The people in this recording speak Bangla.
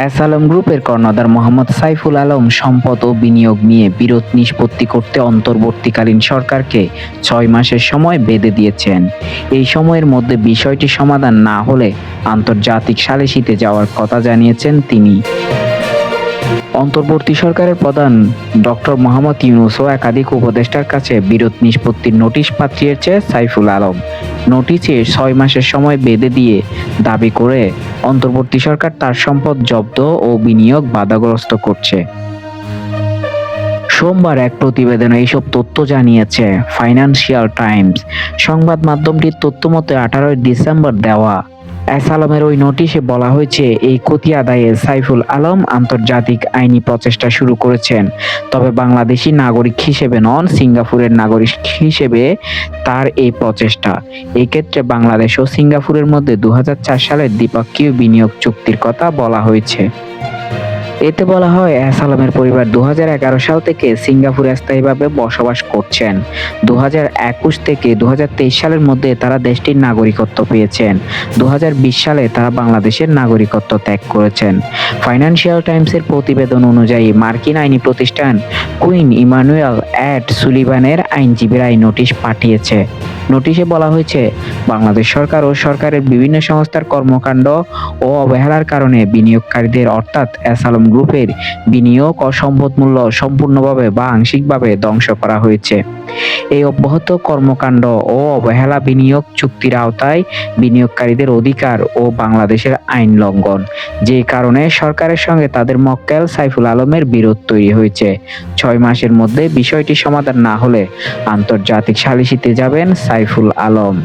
আলম গ্রুপের কর্ণধার মোহাম্মদ সাইফুল আলম সম্পদ ও বিনিয়োগ নিয়ে বিরোধ নিষ্পত্তি করতে অন্তর্বর্তীকালীন সরকারকে ছয় মাসের সময় বেঁধে দিয়েছেন। এই সময়ের মধ্যে বিষয়টি সমাধান না হলে আন্তর্জাতিক সালিসিতে যাওয়ার কথা জানিয়েছেন তিনি। অন্তর্বর্তী সরকারের প্রধান ডক্টর মোহাম্মদ ইউনুসও একাধিক উপদেষ্টার কাছে বিরোধ নিষ্পত্তির নোটিশ পাঠিয়েছে সাইফুল আলম। নোটিশে ছয় মাসের সময় বেঁধে দিয়ে দাবি করে অন্তর্বর্তী সরকার তার সম্পদ জব্দ ও বিনিয়োগ বাধাগ্রস্ত করছে। সোমবার এক প্রতিবেদনে এইসব তথ্য জানিয়েছে ফাইন্যান্সিয়াল টাইমস। সংবাদ মাধ্যমটির তথ্য মতে আঠারোই ডিসেম্বর দেওয়া এস আলমের ওই নোটিশে বলা হয়েছে, এই ক্ষতি আদায়ে সাইফুল আলম আন্তর্জাতিক আইনি প্রচেষ্টা শুরু করেছেন। তবে বাংলাদেশি নাগরিক হিসেবে নন, সিঙ্গাপুরের নাগরিক হিসেবে তার এই প্রচেষ্টা। এক্ষেত্রে বাংলাদেশ ও সিঙ্গাপুরের মধ্যে দু হাজার চার সালের দ্বিপক্ষীয় বিনিয়োগ চুক্তির কথা বলা হয়েছে। এতে বলা হয় এস আলমের পরিবার দু হাজার এগারো সাল থেকে সিঙ্গাপুরে স্থায়ীভাবে বসবাস করছেন। দু হাজার একুশ থেকে দু হাজার তেইশ সালের মধ্যে তারা দেশটির নাগরিকত্ব পেয়েছেন। দু হাজার বিশ সালে তারা বাংলাদেশের নাগরিকত্ব ত্যাগ করেছেন। ফাইন্যান্সিয়াল টাইমসের প্রতিবেদন অনুযায়ী মার্কিন আইনি প্রতিষ্ঠান কুইন ইমানুয়েল অ্যাড সুলিভানের আইনজীবীরা এই নোটিশ পাঠিয়েছে। নোটিশে বলা হয়েছে, বাংলাদেশ সরকার ও সরকারের বিভিন্ন সংস্থার কর্মকাণ্ড ও অবহেলার কারণে বিনিয়োগকারীদের অর্থাৎ অ্যাসালম গ্রুপের বিনিয়োগ ও সম্পদ মূল্য সম্পূর্ণভাবে বা আংশিকভাবে ধ্বংস করা হয়েছে। এই অব্যাহত কর্মকাণ্ড ও অবহেলা বিনিয়োগ চুক্তির আওতায় বিনিয়োগকারীদের অধিকার ও বাংলাদেশের আইন লঙ্ঘন। যে কারণে সরকারের সঙ্গে তাদের মক্কেল সাইফুল আলমের বিরোধ তৈরি হয়েছে। ছয় মাসের মধ্যে বিষয়টি সমাধান না হলে আন্তর্জাতিক সালিসিতে যাবেন সাইফুল আলম।